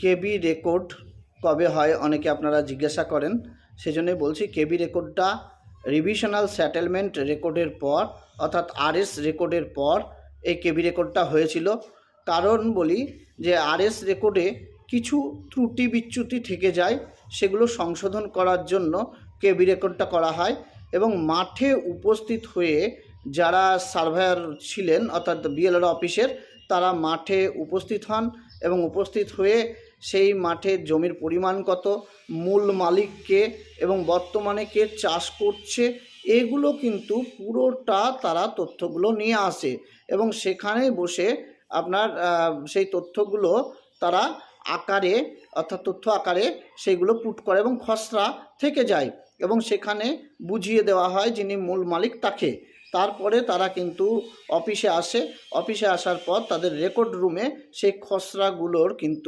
কেবি record কবে হয় অনেকে আপনারা জিজ্ঞাসা করেন, সেজন্যই বলছি কেবি রেকর্ডটা রিভিশনাল সেটেলমেন্ট রেকর্ডের পর, অর্থাৎ আরএস রেকর্ডের পর এই কেবি রেকর্ডটা হয়েছিল। কারণ বলি যে আরএস রেকর্ডে কিছু ত্রুটি বিচ্যুতি থেকে যায়, সেগুলো সংশোধন করার জন্য কেবি রেকর্ডটা করা হয় এবং মাঠে উপস্থিত হয়ে যারা সার্ভেয়ার ছিলেন, অর্থাৎ বিএলআর অফিসের তারা মাঠে উপস্থিত হন এবং উপস্থিত হয়ে সেই মাঠের জমির পরিমাণ কত, মূল মালিককে এবং বর্তমানে কে চাষ করছে, এগুলো কিন্তু পুরোটা তারা তথ্যগুলো নিয়ে আসে এবং সেখানে বসে আপনার সেই তথ্যগুলো তারা আকারে অর্থাৎ তথ্য আকারে সেইগুলো পুট করে এবং খসড়া থেকে যায় এবং সেখানে বুঝিয়ে দেওয়া হয় যিনি মূল মালিক তাকে। তারপরে তারা কিন্তু অফিসে আসে। অফিসে আসার পর তাদের রেকর্ড রুমে সেই খসড়াগুলোর কিন্তু